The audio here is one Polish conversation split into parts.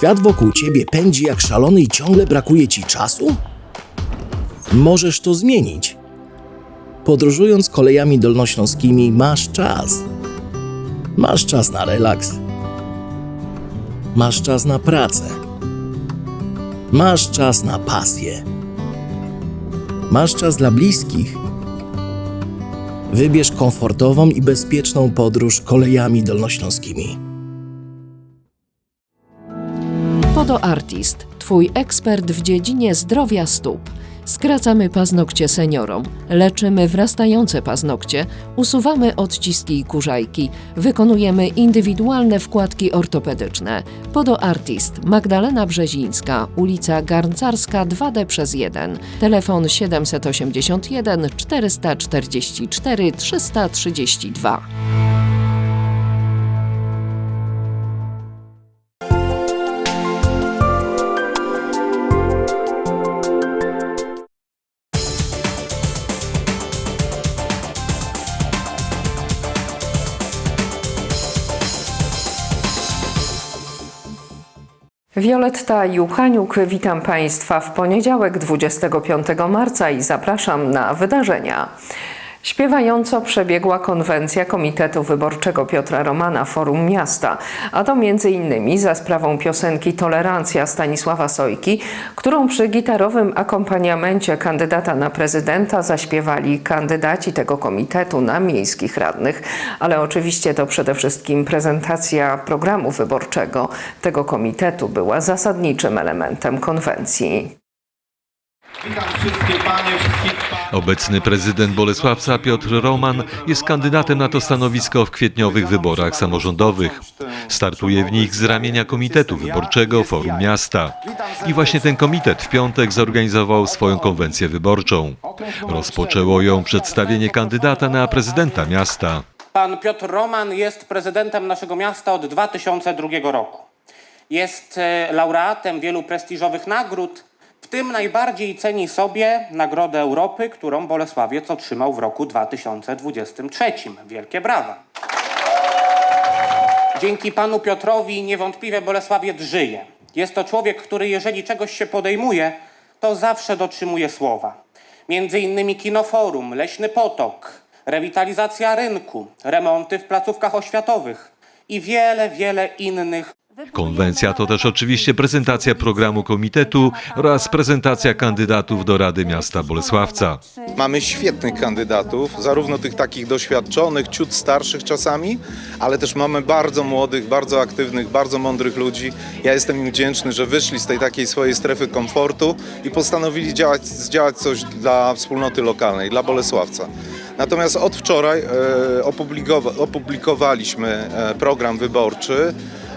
świat wokół ciebie pędzi jak szalony i ciągle brakuje ci czasu? Możesz to zmienić. Podróżując kolejami dolnośląskimi, masz czas. Masz czas na relaks. Masz czas na pracę. Masz czas na pasję. Masz czas dla bliskich. Wybierz komfortową i bezpieczną podróż kolejami dolnośląskimi. Podoartist, Twój ekspert w dziedzinie zdrowia stóp. Skracamy paznokcie seniorom, leczymy wrastające paznokcie, usuwamy odciski i kurzajki, wykonujemy indywidualne wkładki ortopedyczne. Podoartist, Magdalena Brzezińska, ulica Garncarska 2D przez 1, telefon 781 444 332. Wioletta Juchaniuk, witam Państwa w poniedziałek 25 marca i zapraszam na wydarzenia. Śpiewająco przebiegła konwencja Komitetu Wyborczego Piotra Romana Forum Miasta, a to m.in. za sprawą piosenki Tolerancja Stanisława Sojki, którą przy gitarowym akompaniamencie kandydata na prezydenta zaśpiewali kandydaci tego komitetu na miejskich radnych. Ale oczywiście to przede wszystkim prezentacja programu wyborczego tego komitetu była zasadniczym elementem konwencji. Witam wszystkie panie, wszystkich panów. Obecny prezydent Bolesławca Piotr Roman jest kandydatem na to stanowisko w kwietniowych wyborach samorządowych. Startuje w nich z ramienia Komitetu Wyborczego Forum Miasta. I właśnie ten komitet w piątek zorganizował swoją konwencję wyborczą. Rozpoczęło ją przedstawienie kandydata na prezydenta miasta. Pan Piotr Roman jest prezydentem naszego miasta od 2002 roku. Jest e, laureatem wielu prestiżowych nagród, w tym najbardziej ceni sobie Nagrodę Europy, którą Bolesławiec otrzymał w roku 2023. Wielkie brawa. Dzięki panu Piotrowi niewątpliwie Bolesławiec żyje. Jest to człowiek, który jeżeli czegoś się podejmuje, to zawsze dotrzymuje słowa. Między innymi Kinoforum, Leśny Potok, rewitalizacja rynku, remonty w placówkach oświatowych i wiele, wiele innych Konwencja to też oczywiście prezentacja programu komitetu oraz prezentacja kandydatów do Rady Miasta Bolesławca. Mamy świetnych kandydatów, zarówno tych takich doświadczonych, ciut starszych czasami, ale też mamy bardzo młodych, bardzo aktywnych, bardzo mądrych ludzi. Ja jestem im wdzięczny, że wyszli z tej takiej swojej strefy komfortu i postanowili działać, zdziałać coś dla wspólnoty lokalnej, dla Bolesławca. Natomiast od wczoraj e, opublikowa- opublikowaliśmy e, program wyborczy.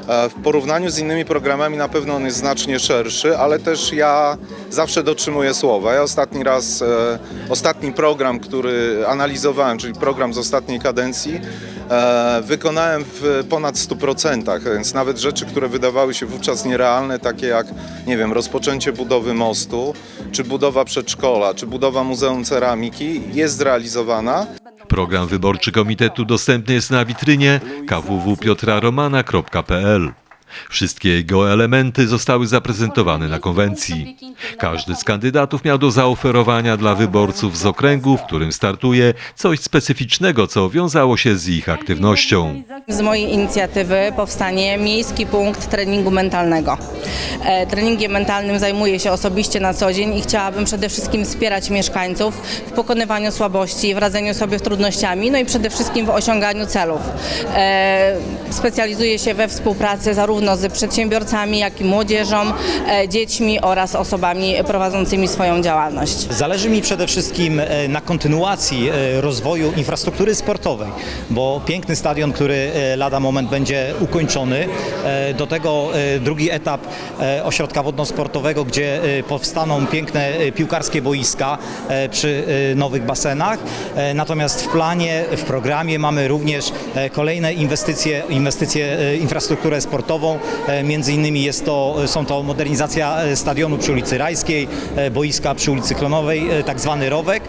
E, W porównaniu z innymi programami na pewno on jest znacznie szerszy, ale też ja zawsze dotrzymuję słowa. Ja ostatni raz, e, ostatni program, który analizowałem, czyli program z ostatniej kadencji, e, wykonałem w ponad 100%, więc nawet rzeczy, które wydawały się wówczas nierealne, takie jak, nie wiem, rozpoczęcie budowy mostu, czy budowa przedszkola, czy budowa Muzeum Ceramiki jest zrealizowana. Program wyborczy komitetu dostępny jest na witrynie kwwpiotraromana.pl. Wszystkie jego elementy zostały zaprezentowane na konwencji. Każdy z kandydatów miał do zaoferowania dla wyborców z okręgu, w którym startuje, coś specyficznego, co wiązało się z ich aktywnością. Z mojej inicjatywy powstanie Miejski Punkt Treningu Mentalnego. E, Treningiem mentalnym zajmuję się osobiście na co dzień i chciałabym przede wszystkim wspierać mieszkańców w pokonywaniu słabości, w radzeniu sobie z trudnościami, no i przede wszystkim w osiąganiu celów. E, Specjalizuję się we współpracy zarówno z przedsiębiorcami, jak i młodzieżą, e, dziećmi oraz osobami prowadzącymi swoją działalność. Zależy mi przede wszystkim e, na kontynuacji e, rozwoju infrastruktury sportowej, bo piękny stadion, który lada moment będzie ukończony. Do tego drugi etap ośrodka wodno-sportowego, gdzie powstaną piękne piłkarskie boiska przy nowych basenach. Natomiast w planie, w programie mamy również kolejne inwestycje, inwestycje infrastrukturę sportową. E, Między innymi jest to, są to modernizacja e, stadionu przy ulicy Rajskiej, e, boiska przy ulicy Klonowej, e, tak zwany Rowek.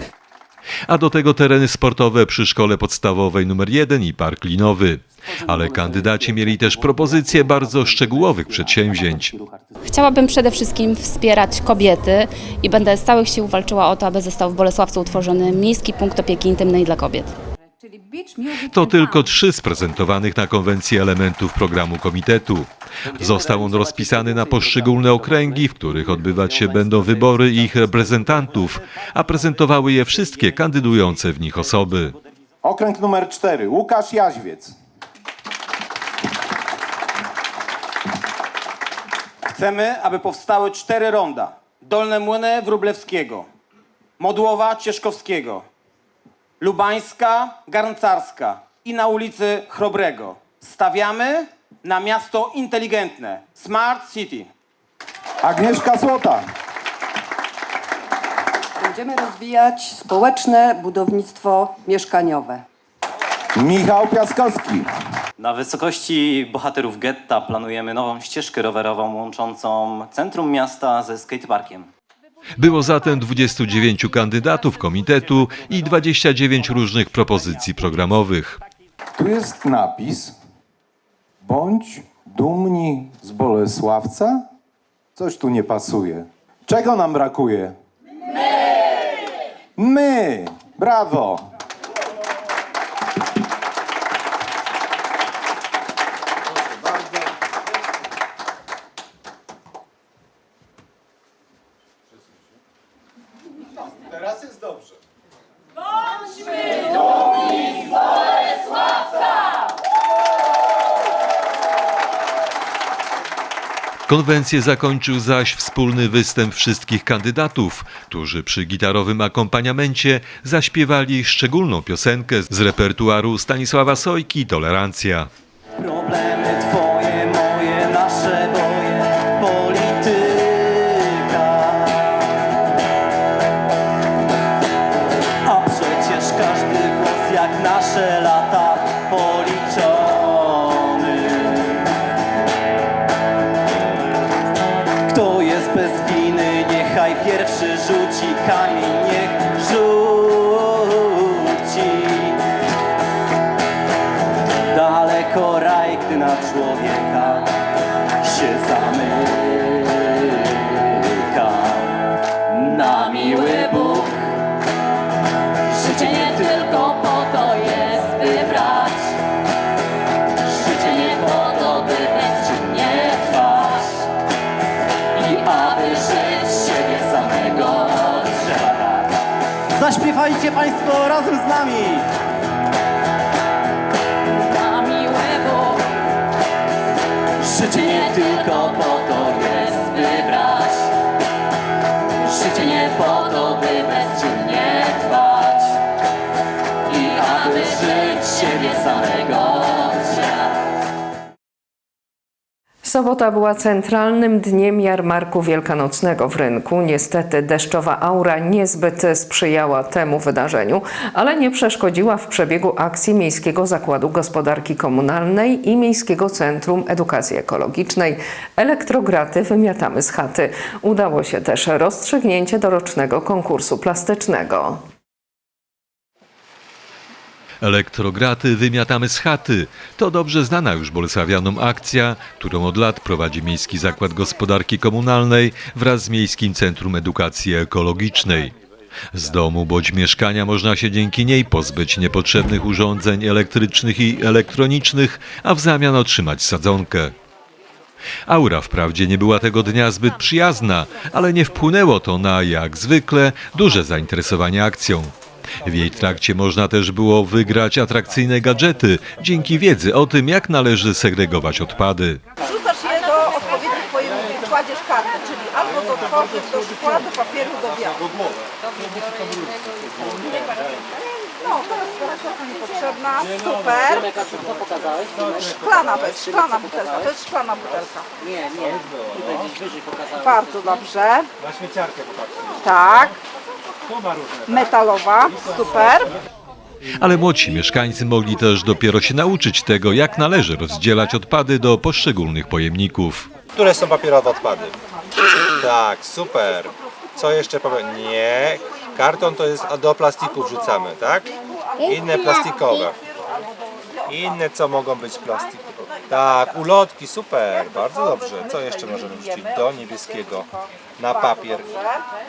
A do tego tereny sportowe przy szkole podstawowej nr 1 i park linowy. Ale kandydaci mieli też propozycje bardzo szczegółowych przedsięwzięć. Chciałabym przede wszystkim wspierać kobiety i będę z całych sił walczyła o to, aby został w Bolesławcu utworzony miejski punkt opieki intymnej dla kobiet. To tylko trzy z prezentowanych na konwencji elementów programu komitetu. Został on rozpisany na poszczególne okręgi, w których odbywać się będą wybory ich reprezentantów, a prezentowały je wszystkie kandydujące w nich osoby. Okręg numer 4. Łukasz Jaźwiec. Chcemy, aby powstały cztery ronda. Dolne Młyny Wróblewskiego, Modłowa Cieszkowskiego, Lubańska Garncarska i na ulicy Chrobrego. Stawiamy na miasto inteligentne. Smart City. Agnieszka Złota. Będziemy rozwijać społeczne budownictwo mieszkaniowe. Michał Piaskowski. Na wysokości bohaterów getta planujemy nową ścieżkę rowerową łączącą centrum miasta ze skateparkiem. Było zatem 29 kandydatów komitetu i 29 różnych propozycji programowych. Tu jest napis Bądź dumni z Bolesławca? Coś tu nie pasuje. Czego nam brakuje? My! My! Brawo! Teraz jest dobrze. Konwencję zakończył zaś wspólny występ wszystkich kandydatów, którzy przy gitarowym akompaniamencie zaśpiewali szczególną piosenkę z repertuaru Stanisława Sojki Tolerancja. Problemy twoje, pierwszy rzuci kamień, niech rzuci. Daleko raj, gdy na człowieka Zaśpiewajcie Państwo razem z nami! Na miły Bóg. Życie nie tylko po to jest, by brać. Życie nie po to, by bezczynnie trwać. I aby żyć siebie samego Sobota była centralnym dniem jarmarku wielkanocnego w rynku. Niestety deszczowa aura niezbyt sprzyjała temu wydarzeniu, ale nie przeszkodziła w przebiegu akcji Miejskiego Zakładu Gospodarki Komunalnej i Miejskiego Centrum Edukacji Ekologicznej. Elektrograty wymiatamy z chaty. Udało się też rozstrzygnięcie dorocznego konkursu plastycznego. Elektrograty wymiatamy z chaty. To dobrze znana już bolesławianom akcja, którą od lat prowadzi Miejski Zakład Gospodarki Komunalnej wraz z Miejskim Centrum Edukacji Ekologicznej. Z domu bądź mieszkania można się dzięki niej pozbyć niepotrzebnych urządzeń elektrycznych i elektronicznych, a w zamian otrzymać sadzonkę. Aura wprawdzie nie była tego dnia zbyt przyjazna, ale nie wpłynęło to na, jak zwykle, duże zainteresowanie akcją. W jej trakcie można też było wygrać atrakcyjne gadżety dzięki wiedzy o tym, jak należy segregować odpady. Wrzucasz je do odpowiednich pojemników, kładziesz kartę, czyli albo do tworzyw, do szkła, do papieru, do biału. No, teraz niepotrzebna, super. Szklana bez, szklana butelka, to jest szklana butelka. Nie, nie, Bardzo dobrze. Na śmieciarkę Tak. Metalowa, super. Ale młodsi mieszkańcy mogli też dopiero się nauczyć tego, jak należy rozdzielać odpady do poszczególnych pojemników. Które są papierowe odpady? Tak, super. Co jeszcze powiem? Nie. Karton to jest a do plastiku wrzucamy, tak? Inne plastikowe. Inne co mogą być plastikowe. Tak, ulotki, super, bardzo dobrze. Co jeszcze możemy wrzucić? Do niebieskiego. Na papier,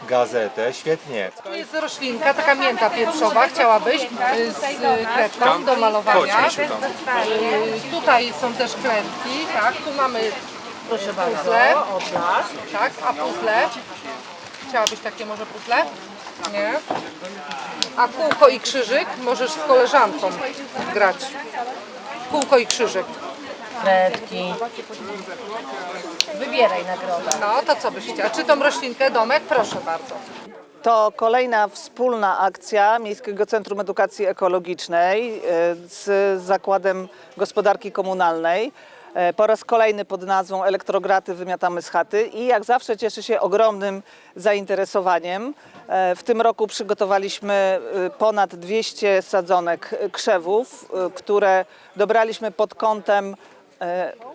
gazetę, świetnie. Tu jest roślinka, taka mięta pieprzowa, chciałabyś, y, z y, kredką do malowania. Chodźmy się tam. Y, Tutaj są też kredki, tak, tu mamy proszę puzzle, tak, a puzzle, chciałabyś takie może puzzle? Nie? A kółko i krzyżyk możesz z koleżanką grać. Kółko i krzyżyk. Kredki. Wybieraj nagrodę. No, to co byś chciała? Czy tą roślinkę, domek? Proszę bardzo. To kolejna wspólna akcja Miejskiego Centrum Edukacji Ekologicznej e, z Zakładem Gospodarki Komunalnej. E, Po raz kolejny pod nazwą Elektrograty wymiatamy z chaty i jak zawsze cieszy się ogromnym zainteresowaniem. E, W tym roku przygotowaliśmy e, ponad 200 sadzonek krzewów, które dobraliśmy pod kątem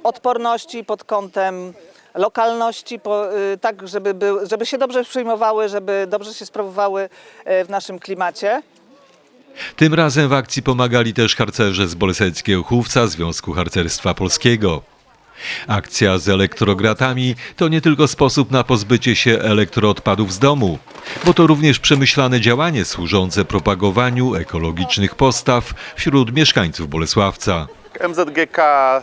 odporności, pod kątem lokalności, tak żeby, żeby się dobrze przyjmowały, żeby dobrze się sprawowały w naszym klimacie. Tym razem w akcji pomagali też harcerze z Boleseckiego Chówca Związku Harcerstwa Polskiego. Akcja z elektrogratami to nie tylko sposób na pozbycie się elektroodpadów z domu, bo to również przemyślane działanie służące propagowaniu ekologicznych postaw wśród mieszkańców Bolesławca. MZGK e,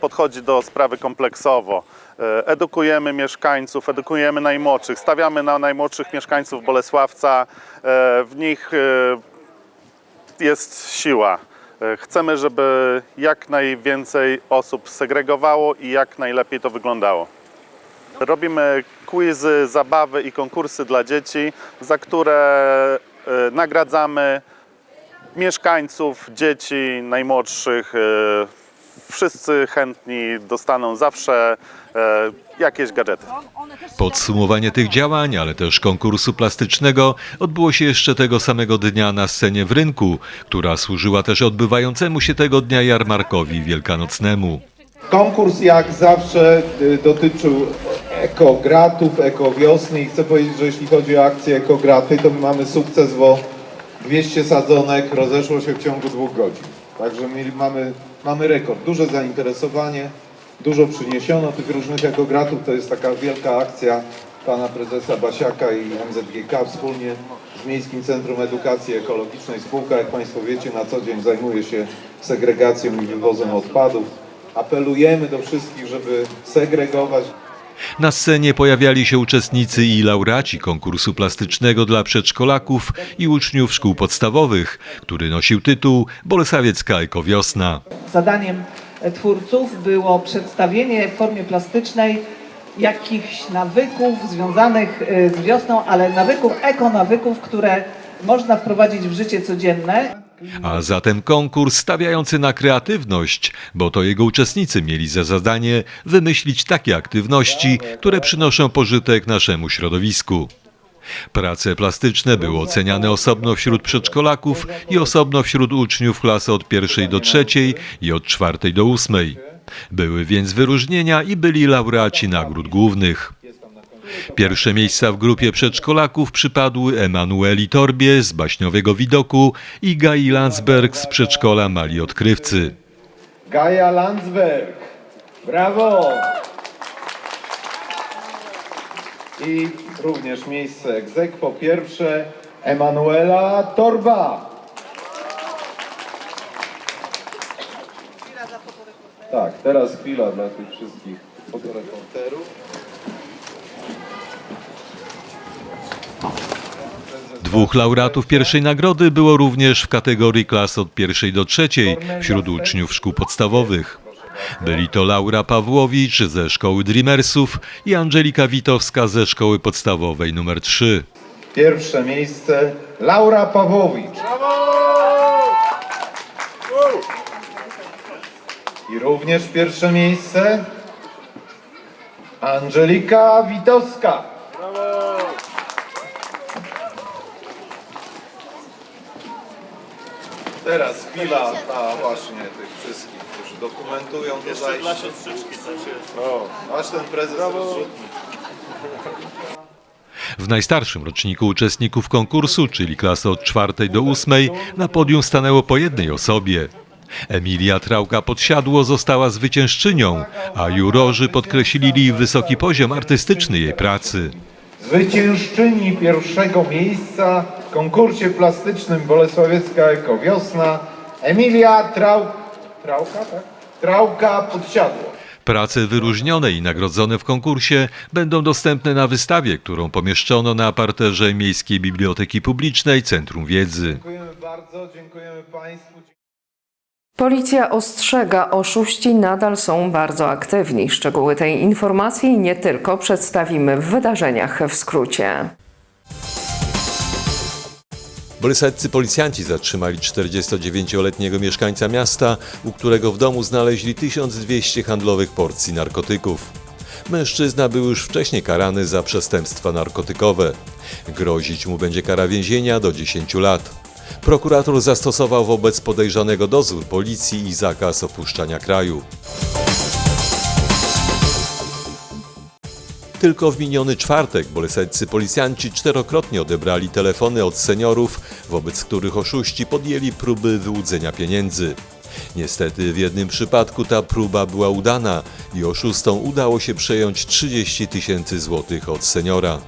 podchodzi do sprawy kompleksowo. E, Edukujemy mieszkańców, edukujemy najmłodszych, stawiamy na najmłodszych mieszkańców Bolesławca. E, W nich jest siła. E, Chcemy, żeby jak najwięcej osób segregowało i jak najlepiej to wyglądało. Robimy quizy, zabawy i konkursy dla dzieci, za które e, nagradzamy mieszkańców, dzieci, najmłodszych. Wszyscy chętni dostaną zawsze e, jakieś gadżety. Podsumowanie tych działań, ale też konkursu plastycznego odbyło się jeszcze tego samego dnia na scenie w rynku, która służyła też odbywającemu się tego dnia jarmarkowi wielkanocnemu. Konkurs jak zawsze y, dotyczył ekogratów, ekowiosny i chcę powiedzieć, że jeśli chodzi o akcję ekograty, to my mamy sukces, bo 200 sadzonek rozeszło się w ciągu dwóch godzin. Także mamy, mamy rekord, duże zainteresowanie, dużo przyniesiono tych różnych ekogratów, to jest taka wielka akcja pana prezesa Basiaka i MZGK wspólnie z Miejskim Centrum Edukacji Ekologicznej. Spółka, jak Państwo wiecie, na co dzień zajmuje się segregacją i wywozem odpadów. Apelujemy do wszystkich, żeby segregować. Na scenie pojawiali się uczestnicy i laureaci konkursu plastycznego dla przedszkolaków i uczniów szkół podstawowych, który nosił tytuł Bolesawiecka Ekowiosna. Zadaniem twórców było przedstawienie w formie plastycznej jakichś nawyków związanych y, z wiosną, ale nawyków, ekonawyków, które można wprowadzić w życie codzienne. A zatem konkurs stawiający na kreatywność, bo to jego uczestnicy mieli za zadanie wymyślić takie aktywności, które przynoszą pożytek naszemu środowisku. Prace plastyczne były oceniane osobno wśród przedszkolaków i osobno wśród uczniów klasy od pierwszej do trzeciej i od czwartej do ósmej. Były więc wyróżnienia i byli laureaci nagród głównych. Pierwsze miejsca w grupie przedszkolaków przypadły Emanueli Torbie z Baśniowego Widoku i Gai Landsberg z przedszkola Mali Odkrywcy. Gaja Landsberg. Brawo! I również miejsce egzekwo pierwsze Emanuela Torba. Tak, teraz chwila dla tych wszystkich fotoreporterów. Dwóch laureatów pierwszej nagrody było również w kategorii klas od pierwszej do trzeciej wśród uczniów szkół podstawowych. Byli to Laura Pawłowicz ze szkoły Dreamersów i Angelika Witowska ze szkoły podstawowej nr 3. Pierwsze miejsce Laura Pawłowicz. I również pierwsze miejsce Angelika Witowska. Teraz chwila na właśnie tych wszystkich, którzy dokumentują to zajście. Dla siostrzyczki też jest. O, aż ten prezes rozrzutny. W najstarszym roczniku uczestników konkursu, czyli klasy od czwartej do ósmej, na podium stanęło po jednej osobie. Emilia Trałka-Podsiadło została zwyciężczynią, a jurorzy podkreślili wysoki poziom artystyczny jej pracy. Zwyciężczyni pierwszego miejsca w konkursie plastycznym Bolesławiecka Ekowiosna Emilia Trał... Trałka, tak? Trałka Podsiadło. Prace wyróżnione i nagrodzone w konkursie będą dostępne na wystawie, którą pomieszczono na parterze Miejskiej Biblioteki Publicznej Centrum Wiedzy. Dziękujemy bardzo, dziękujemy Państwu. Policja ostrzega, oszuści nadal są bardzo aktywni. Szczegóły tej informacji nie tylko przedstawimy w wydarzeniach w skrócie. Boleseccy policjanci zatrzymali 49-letniego mieszkańca miasta, u którego w domu znaleźli 1200 handlowych porcji narkotyków. Mężczyzna był już wcześniej karany za przestępstwa narkotykowe. Grozić mu będzie kara więzienia do 10 lat. Prokurator zastosował wobec podejrzanego dozór policji i zakaz opuszczania kraju. Tylko w miniony czwartek boleseccy policjanci czterokrotnie odebrali telefony od seniorów, wobec których oszuści podjęli próby wyłudzenia pieniędzy. Niestety w jednym przypadku ta próba była udana i oszustom udało się przejąć 30 tysięcy złotych od seniora.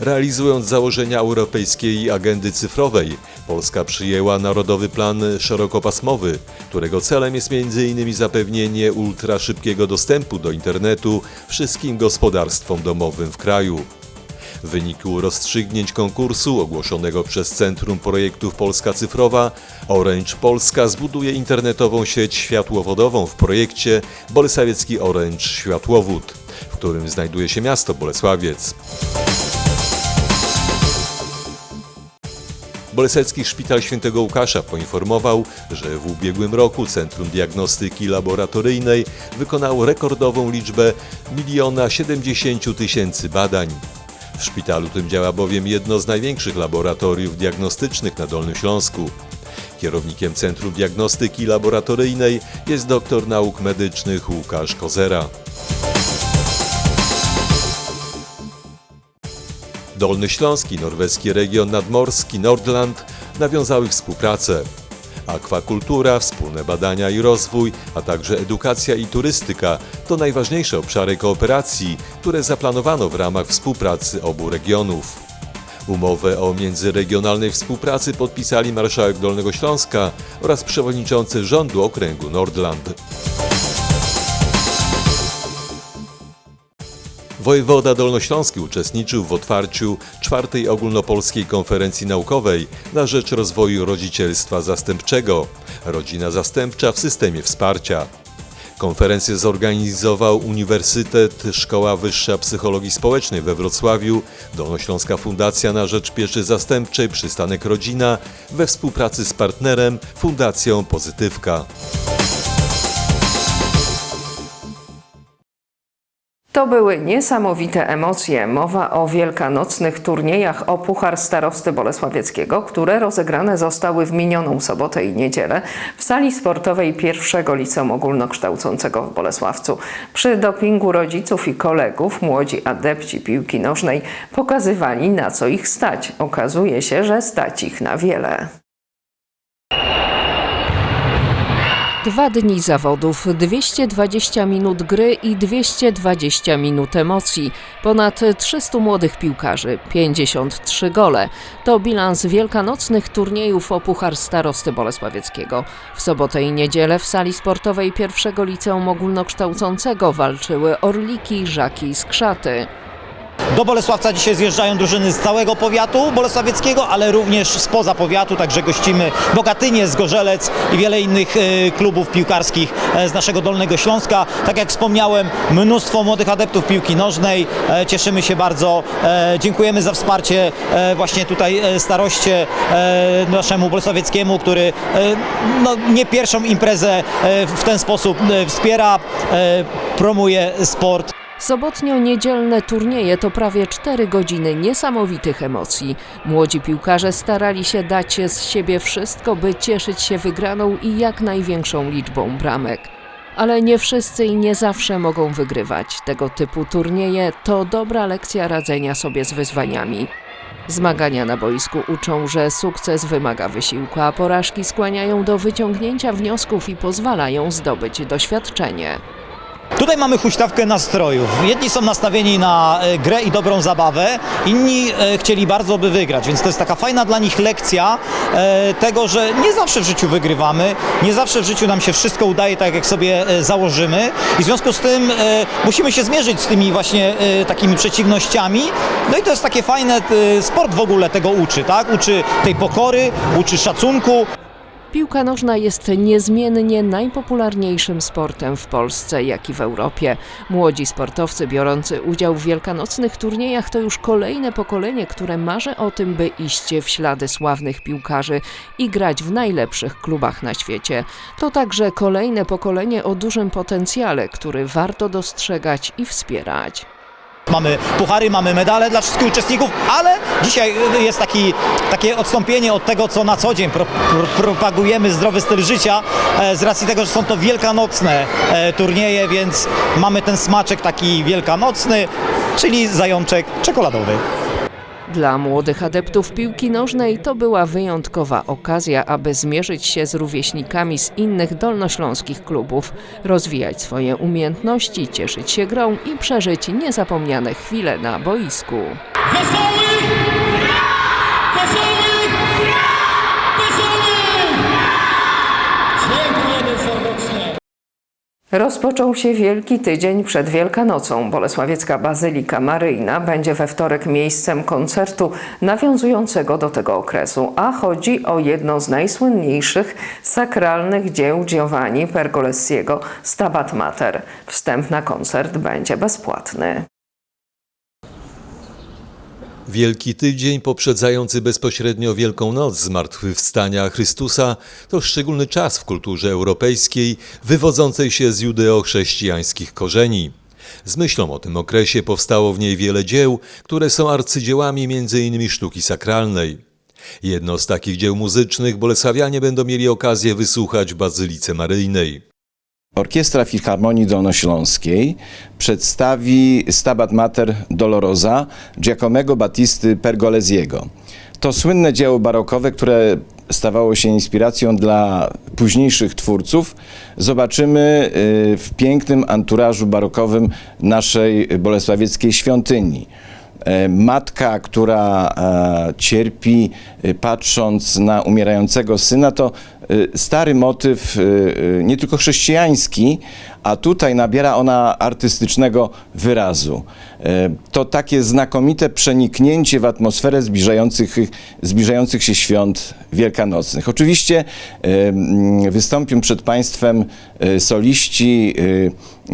Realizując założenia Europejskiej Agendy Cyfrowej, Polska przyjęła Narodowy Plan Szerokopasmowy, którego celem jest m.in. zapewnienie ultraszybkiego dostępu do internetu wszystkim gospodarstwom domowym w kraju. W wyniku rozstrzygnięć konkursu ogłoszonego przez Centrum Projektów Polska Cyfrowa, Orange Polska zbuduje internetową sieć światłowodową w projekcie Bolesławiecki Orange Światłowód, w którym znajduje się miasto Bolesławiec. Bolesecki Szpital Świętego Łukasza poinformował, że w ubiegłym roku Centrum Diagnostyki Laboratoryjnej wykonało rekordową liczbę 1 70 tysięcy badań. W szpitalu tym działa bowiem jedno z największych laboratoriów diagnostycznych na Dolnym Śląsku. Kierownikiem Centrum Diagnostyki Laboratoryjnej jest doktor nauk medycznych Łukasz Kozera. Dolny Śląski, norweski region nadmorski Nordland nawiązały współpracę. Akwakultura, wspólne badania i rozwój, a także edukacja i turystyka to najważniejsze obszary kooperacji, które zaplanowano w ramach współpracy obu regionów. Umowę o międzyregionalnej współpracy podpisali marszałek Dolnego Śląska oraz przewodniczący rządu okręgu Nordland. Wojewoda Dolnośląski uczestniczył w otwarciu czwartej ogólnopolskiej konferencji naukowej na rzecz rozwoju rodzicielstwa zastępczego Rodzina zastępcza w systemie wsparcia. Konferencję zorganizował Uniwersytet Szkoła Wyższa Psychologii Społecznej we Wrocławiu, Dolnośląska Fundacja na Rzecz Pieczy Zastępczej Przystanek Rodzina we współpracy z partnerem Fundacją Pozytywka. To były niesamowite emocje. Mowa o wielkanocnych turniejach o Puchar Starosty Bolesławieckiego, które rozegrane zostały w minioną sobotę i niedzielę w sali sportowej pierwszego liceum ogólnokształcącego w Bolesławcu. Przy dopingu rodziców i kolegów młodzi adepci piłki nożnej pokazywali na co ich stać. Okazuje się, że stać ich na wiele. Dwa dni zawodów, 220 minut gry i 220 minut emocji. Ponad 300 młodych piłkarzy, 53 gole. To bilans wielkanocnych turniejów o Puchar Starosty Bolesławieckiego. W sobotę i niedzielę w sali sportowej pierwszego liceum ogólnokształcącego walczyły Orliki, Żaki i Skrzaty. Do Bolesławca dzisiaj zjeżdżają drużyny z całego powiatu bolesławieckiego, ale również spoza powiatu, także gościmy Bogatynię, Zgorzelec i wiele innych e, klubów piłkarskich e, z naszego Dolnego Śląska. Tak jak wspomniałem, mnóstwo młodych adeptów piłki nożnej. E, Cieszymy się bardzo. Dziękujemy za wsparcie właśnie tutaj staroście naszemu Bolesławieckiemu, który no, nie pierwszą imprezę w ten sposób wspiera, promuje sport. Sobotnio-niedzielne turnieje to prawie 4 godziny niesamowitych emocji. Młodzi piłkarze starali się dać z siebie wszystko, by cieszyć się wygraną i jak największą liczbą bramek. Ale nie wszyscy i nie zawsze mogą wygrywać. Tego typu turnieje to dobra lekcja radzenia sobie z wyzwaniami. Zmagania na boisku uczą, że sukces wymaga wysiłku, a porażki skłaniają do wyciągnięcia wniosków i pozwalają zdobyć doświadczenie. Tutaj mamy huśtawkę nastrojów. Jedni są nastawieni na e, grę i dobrą zabawę, inni e, chcieli bardzo by wygrać, więc to jest taka fajna dla nich lekcja e, tego, że nie zawsze w życiu wygrywamy, nie zawsze w życiu nam się wszystko udaje tak, jak sobie założymy i w związku z tym musimy się zmierzyć z tymi właśnie takimi przeciwnościami. No i to jest takie fajne, sport w ogóle tego uczy, tak? Uczy tej pokory, uczy szacunku. Piłka nożna jest niezmiennie najpopularniejszym sportem w Polsce, jak i w Europie. Młodzi sportowcy biorący udział w wielkanocnych turniejach to już kolejne pokolenie, które marzy o tym, by iść w ślady sławnych piłkarzy i grać w najlepszych klubach na świecie. To także kolejne pokolenie o dużym potencjale, który warto dostrzegać i wspierać. Mamy puchary, mamy medale dla wszystkich uczestników, ale dzisiaj jest taki, takie odstąpienie od tego, co na co dzień pro, pro, propagujemy zdrowy styl życia, e, z racji tego, że są to wielkanocne e, turnieje, więc mamy ten smaczek taki wielkanocny, czyli zajączek czekoladowy. Dla młodych adeptów piłki nożnej to była wyjątkowa okazja, aby zmierzyć się z rówieśnikami z innych dolnośląskich klubów, rozwijać swoje umiejętności, cieszyć się grą i przeżyć niezapomniane chwile na boisku. Rozpoczął się Wielki Tydzień przed Wielkanocą. Bolesławiecka Bazylika Maryjna będzie we wtorek miejscem koncertu nawiązującego do tego okresu, a chodzi o jedno z najsłynniejszych sakralnych dzieł Giovanni Pergolesiego Stabat Mater. Wstęp na koncert będzie bezpłatny. Wielki Tydzień poprzedzający bezpośrednio Wielką Noc Zmartwychwstania Chrystusa to szczególny czas w kulturze europejskiej wywodzącej się z judeo-chrześcijańskich korzeni. Z myślą o tym okresie powstało w niej wiele dzieł, które są arcydziełami m.in. sztuki sakralnej. Jedno z takich dzieł muzycznych bolesławianie będą mieli okazję wysłuchać w Bazylice Maryjnej. Orkiestra Filharmonii Dolnośląskiej przedstawi Stabat Mater Dolorosa Giacomego Battisty Pergolesiego. To słynne dzieło barokowe, które stawało się inspiracją dla późniejszych twórców, zobaczymy y, w pięknym anturażu barokowym naszej bolesławieckiej świątyni. E, Matka, która e, cierpi e, patrząc na umierającego syna, to stary motyw nie tylko chrześcijański, a tutaj nabiera ona artystycznego wyrazu. E, To takie znakomite przeniknięcie w atmosferę zbliżających, zbliżających się świąt wielkanocnych. Oczywiście e, wystąpią przed Państwem e, soliści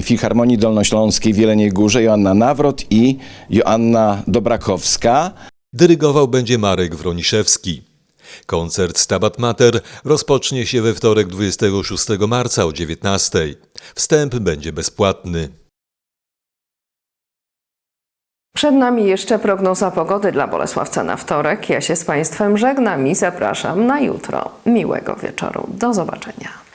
Filharmonii Dolnośląskiej w Jeleniej Górze Joanna Nawrot i Joanna Dobrakowska. Dyrygował będzie Marek Wroniszewski. Koncert Stabat Mater rozpocznie się we wtorek 26 marca o 19. Wstęp będzie bezpłatny. Przed nami jeszcze prognoza pogody dla Bolesławca na wtorek. Ja się z Państwem żegnam i zapraszam na jutro. Miłego wieczoru. Do zobaczenia.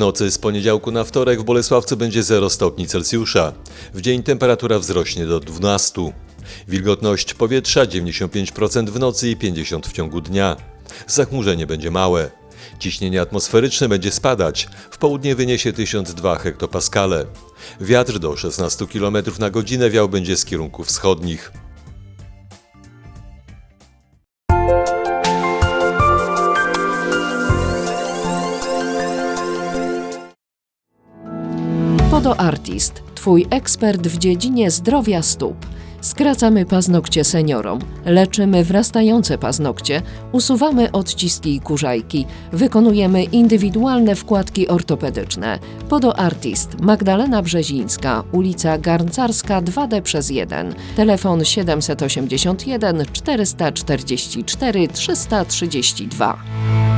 Nocy z poniedziałku na wtorek w Bolesławcu będzie 0 stopni Celsjusza. W dzień temperatura wzrośnie do 12. Wilgotność powietrza 95% w nocy i 50% w ciągu dnia. Zachmurzenie będzie małe. Ciśnienie atmosferyczne będzie spadać. W południe wyniesie 1002 hektopaskale. Wiatr do 16 km na godzinę wiał będzie z kierunków wschodnich. Podo Artist, Twój ekspert w dziedzinie zdrowia stóp. Skracamy paznokcie seniorom, leczymy wrastające paznokcie, usuwamy odciski i kurzajki, wykonujemy indywidualne wkładki ortopedyczne. Podo Artist, Magdalena Brzezińska, ulica Garncarska 2D przez 1, telefon 781 444 332.